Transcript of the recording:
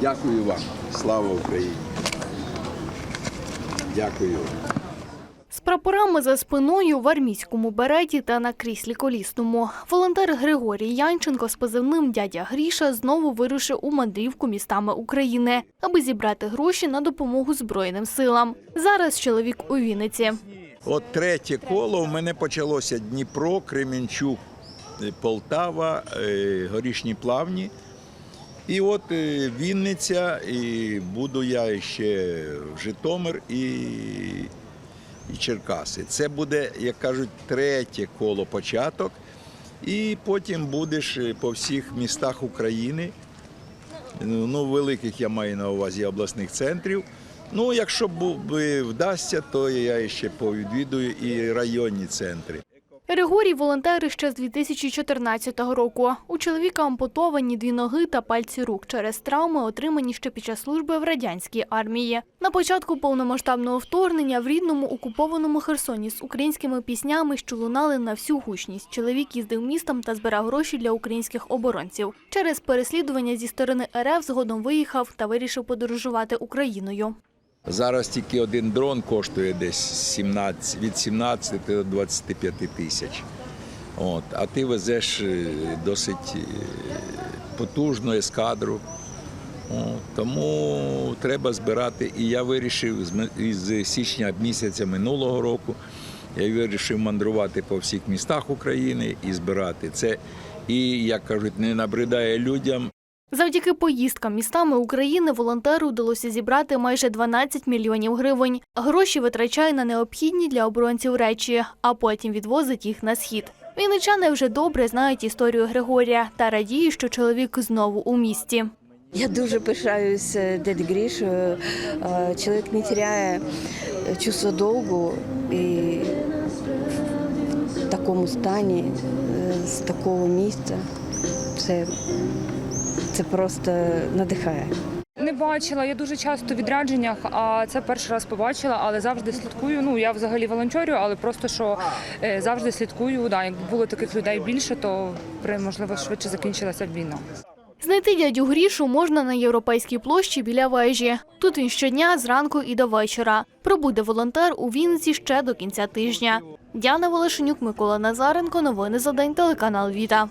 Дякую вам. Слава Україні. Дякую. З прапорами за спиною в армійському береті та на кріслі колісному. Волонтер Григорій Янченко з позивним дядя Гріша знову вирушив у мандрівку містами України, аби зібрати гроші на допомогу Збройним силам. Зараз чоловік у Вінниці. От третє коло в мене почалося Дніпро, Кременчук, е, Полтава, е, Горішні Плавні. І от е, Вінниця, і буду я ще в Житомир і, і Черкаси. Це буде, як кажуть, третє коло початок. І потім будеш е, по всіх містах України. Ну, великих я маю на увазі обласних центрів. Ну, якщо би вдасться, то я ще повідвідую і районні центри. Григорій волонтери ще з 2014 року. У чоловіка ампутовані дві ноги та пальці рук через травми, отримані ще під час служби в радянській армії. На початку повномасштабного вторгнення в рідному окупованому Херсоні з українськими піснями, що лунали на всю гучність. Чоловік їздив містом та збирав гроші для українських оборонців. Через переслідування зі сторони РФ згодом виїхав та вирішив подорожувати Україною. Зараз тільки один дрон коштує десь 17, від 17 до 25 тисяч. От, а ти везеш е, досить е, потужну ескадру. Тому треба збирати. І я вирішив з січня місяця минулого року. Я вирішив мандрувати по всіх містах України і збирати це. І, як кажуть, не набридає людям, Завдяки поїздкам містами України волонтеру вдалося зібрати майже 12 мільйонів гривень. Гроші витрачає на необхідні для оборонців речі, а потім відвозить їх на схід. Вінничани вже добре знають історію Григорія та радіють, що чоловік знову у місті. Я дуже пишаюся дяді Грішою. Е, Чоловік не теряє чувство долгу і в такому стані, е, з такого місця. Це, це просто надихає. Не бачила, я дуже часто в відрядженнях, а це перший раз побачила, але завжди слідкую. Ну я взагалі волонтерю, але просто що е, завжди слідкую. Да, якби було таких людей більше, то при можливо швидше закінчилася б війна. Знайти дядю Грішу можна на європейській площі біля вежі. Тут він щодня зранку і до вечора. Пробуде волонтер у Вінниці ще до кінця тижня. Діана Волошенюк, Микола Назаренко. Новини за день. Телеканал Віта.